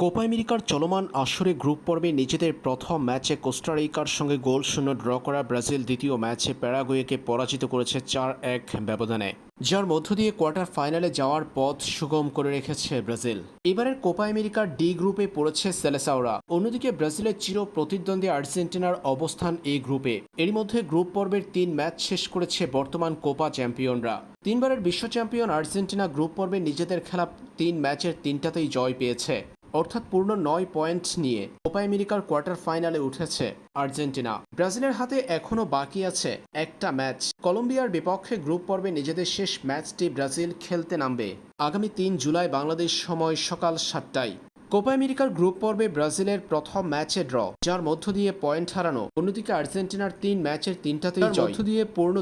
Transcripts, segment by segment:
Copa আমেরিকার চলমান আসরে গ্রুপ পর্বে নিজেদের প্রথম ম্যাচে কোস্টারিকার সঙ্গে গোল শূন্য ড্র করা ব্রাজিল দ্বিতীয় ম্যাচে প্যারাগুয়েকে পরাজিত করেছে চার এক ব্যবধানে, যার মধ্য দিয়ে কোয়ার্টার ফাইনালে যাওয়ার পথ সুগম করে রেখেছে ব্রাজিল। এবারের কোপা আমেরিকার ডি গ্রুপে পড়েছে সেলেসাওরা। অন্যদিকে ব্রাজিলের চির প্রতিদ্বন্দ্বী আর্জেন্টিনার অবস্থান এই গ্রুপে। এরই মধ্যে গ্রুপ পর্বের তিন ম্যাচ শেষ করেছে বর্তমান কোপা চ্যাম্পিয়নরা। তিনবারের বিশ্ব চ্যাম্পিয়ন আর্জেন্টিনা গ্রুপ পর্বে নিজেদের খেলা তিন ম্যাচের তিনটাতেই জয় পেয়েছে। অর্থাৎ পূর্ণ নয় পয়েন্ট নিয়ে কোপা আমেরিকার কোয়ার্টার ফাইনালে উঠেছে আর্জেন্টিনা। ব্রাজিলের হাতে এখনও বাকি আছে একটা ম্যাচ। কলম্বিয়ার বিপক্ষে গ্রুপ পর্বে নিজেদের শেষ ম্যাচটি ব্রাজিল খেলতে নামবে। আগামী তিন জুলাই বাংলাদেশ সময় সকাল সাতটায়। কোপা আমেরিকার গ্রুপ পর্বে ব্রাজিলের প্রথম ম্যাচে ড্র যার মধ্য দিয়ে পয়েন্ট হারানো। অন্যদিকে আর্জেন্টিনার তিন ম্যাচের তিনটাতেই মধ্য দিয়ে পূর্ণ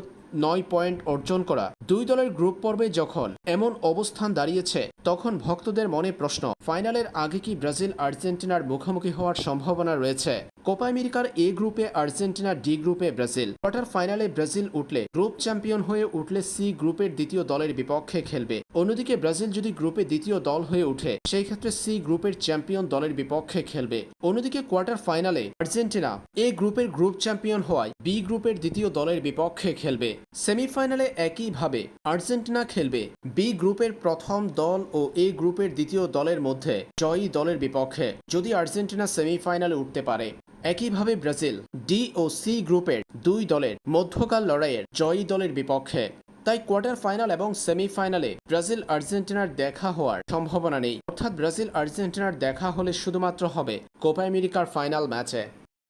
নয় পয়েন্ট অর্জন করা। দুই দলের গ্রুপ পর্বে যখন এমন অবস্থান দাঁড়িয়েছে, তখন ভক্তদের মনে প্রশ্ন, ফাইনালের আগে কি ব্রাজিল আর্জেন্টিনার মুখোমুখি হওয়ার সম্ভাবনা রয়েছে? কোপা আমেরিকার এ গ্রুপে আর্জেন্টিনা, ডি গ্রুপে ব্রাজিল। কোয়ার্টার ফাইনালে ব্রাজিল উঠলে, গ্রুপ চ্যাম্পিয়ন হয়ে উঠলে সি গ্রুপের দ্বিতীয় দলের বিপক্ষে খেলবে। অন্যদিকে ব্রাজিল যদি গ্রুপে দ্বিতীয় দল হয়ে উঠে, সেই ক্ষেত্রে সি গ্রুপের চ্যাম্পিয়ন দলের বিপক্ষে খেলবে। অন্যদিকে কোয়ার্টার ফাইনালে আর্জেন্টিনা এ গ্রুপের গ্রুপ চ্যাম্পিয়ন হওয়ায় বি গ্রুপের দ্বিতীয় দলের বিপক্ষে খেলবে। সেমিফাইনালে একইভাবে আর্জেন্টিনা খেলবে বি গ্রুপের প্রথম দল ও এ গ্রুপের দ্বিতীয় দলের মধ্যে জয়ী দলের বিপক্ষে। যদি আর্জেন্টিনা সেমিফাইনালে উঠতে পারে একইভাবে ব্রাজিল ডি ও সি গ্রুপের দুই দলের মধ্যকাল লড়াইয়ের জয়ী দলের বিপক্ষে। তাই কোয়ার্টার ফাইনাল এবং সেমিফাইনালে ব্রাজিল আর্জেন্টিনার দেখা হওয়ার সম্ভাবনা নেই। অর্থাৎ ব্রাজিল আর্জেন্টিনার দেখা হলে শুধুমাত্র হবে কোপা আমেরিকার ফাইনাল ম্যাচে।